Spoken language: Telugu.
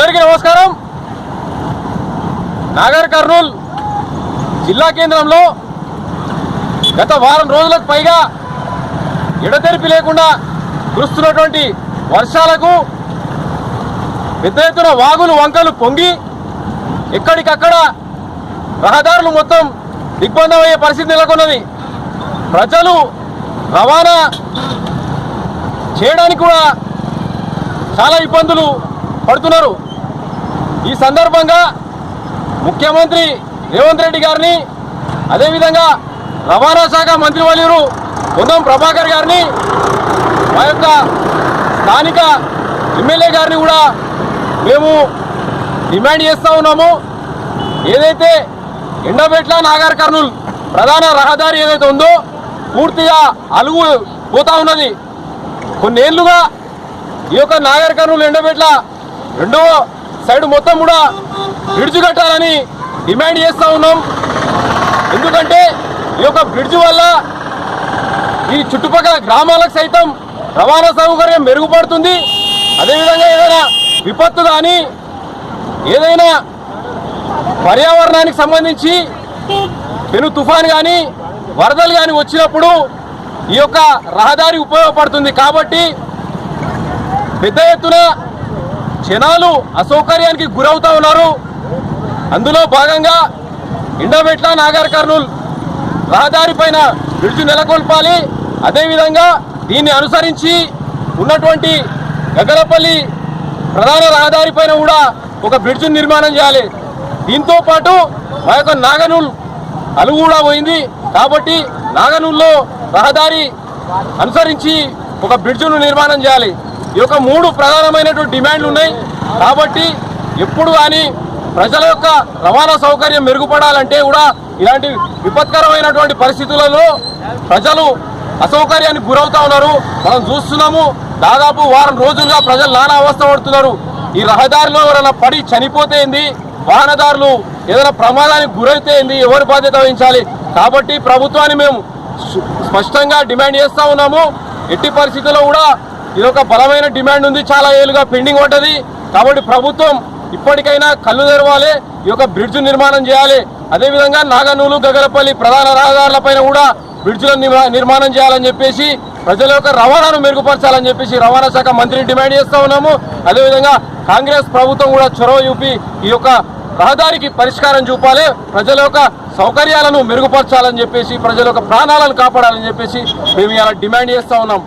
అందరికీ నమస్కారం. నాగర్ కర్నూల్ జిల్లా కేంద్రంలో గత వారం రోజులకు పైగా ఎడతెరిపి లేకుండా కురుస్తున్నటువంటి వర్షాలకు పెద్ద ఎత్తున వాగులు వంకలు పొంగి ఎక్కడికక్కడ రహదారులు మొత్తం దిగ్బంధమయ్యే పరిస్థితి నెలకొన్నది. ప్రజలు రవాణా చేయడానికి కూడా చాలా ఇబ్బందులు పడుతున్నారు. ఈ సందర్భంగా ముఖ్యమంత్రి రేవంత్ రెడ్డి గారిని అదేవిధంగా రవాణా శాఖ మంత్రివర్యులు పొన్నం ప్రభాకర్ గారిని మా యొక్క స్థానిక ఎమ్మెల్యే గారిని కూడా మేము డిమాండ్ చేస్తూ ఉన్నాము. ఏదైతే ఎండబెట్ల నాగర్ కర్నూల్ ప్రధాన రహదారి ఏదైతే ఉందో పూర్తిగా అలుగు పోతా ఉన్నది. కొన్నేళ్ళుగా ఈ యొక్క నాగర్ కర్నూలు ఎండబెట్ల రెండవ సైడ్ మొత్తం కూడా బ్రిడ్జ్ కట్టాలని డిమాండ్ చేస్తూ ఉన్నాం. ఎందుకంటే ఈ యొక్క బ్రిడ్జ్ వల్ల ఈ చుట్టుపక్కల గ్రామాలకు సైతం రవాణా సౌకర్యం మెరుగుపడుతుంది. అదేవిధంగా ఏదైనా విపత్తు కానీ ఏదైనా పర్యావరణానికి సంబంధించి పెను తుఫాన్ కానీ వరదలు కానీ వచ్చినప్పుడు ఈ యొక్క రహదారి ఉపయోగపడుతుంది. కాబట్టి పెద్ద ఎత్తున జనాలు అసౌకర్యానికి గురవుతూ ఉన్నారు. అందులో భాగంగా ఇండమెట్ల నాగర్ కర్నూల్ రహదారి పైన బ్రిడ్జ్ నెలకొల్పాలి. అదేవిధంగా దీన్ని అనుసరించి ఉన్నటువంటి గగలపల్లి ప్రధాన రహదారి పైన కూడా ఒక బ్రిడ్జ్ నిర్మాణం చేయాలి. దీంతో పాటు మా యొక్క నాగనూల్ అలుగు కూడా పోయింది. కాబట్టి నాగనూల్లో రహదారి అనుసరించి ఒక బ్రిడ్జ్ను నిర్మాణం చేయాలి. ఈ యొక్క మూడు ప్రధానమైనటువంటి డిమాండ్లు ఉన్నాయి. కాబట్టి ఎప్పుడు కానీ ప్రజల యొక్క రవాణా సౌకర్యం మెరుగుపడాలంటే కూడా ఇలాంటి విపత్కరమైనటువంటి పరిస్థితులలో ప్రజలు అసౌకర్యానికి గురవుతా ఉన్నారు. మనం చూస్తున్నాము దాదాపు వారం రోజులుగా ప్రజలు నానా అవస్థ పడుతున్నారు. ఈ రహదారిలో ఎవరైనా పడి చనిపోతే ఏంది? వాహనదారులు ఏదైనా ప్రమాదానికి గురైతే ఏంది? ఎవరి బాధ్యత వహించాలి? కాబట్టి ప్రభుత్వాన్ని మేము స్పష్టంగా డిమాండ్ చేస్తూ ఉన్నాము. ఎట్టి పరిస్థితుల్లో కూడా ఇది ఒక బలమైన డిమాండ్ ఉంది. చాలా ఏళ్ళుగా పెండింగ్ ఉంటుంది. కాబట్టి ప్రభుత్వం ఇప్పటికైనా కళ్ళు తెరవాలి. ఈ యొక్క బ్రిడ్జ్ నిర్మాణం చేయాలి. అదేవిధంగా నాగనూలు గగలపల్లి ప్రధాన రహదారులపైన కూడా బ్రిడ్జ్లను నిర్మాణం చేయాలని చెప్పేసి ప్రజల యొక్క రవాణాను మెరుగుపరచాలని చెప్పేసి రవాణా శాఖ మంత్రిని డిమాండ్ చేస్తూ ఉన్నాము. అదేవిధంగా కాంగ్రెస్ ప్రభుత్వం కూడా చొరవ చూపి ఈ యొక్క రహదారికి పరిష్కారం చూపాలి. ప్రజల యొక్క సౌకర్యాలను మెరుగుపరచాలని చెప్పేసి ప్రజల యొక్క ప్రాణాలను కాపాడాలని చెప్పేసి మేము ఇలా డిమాండ్ చేస్తూ ఉన్నాం.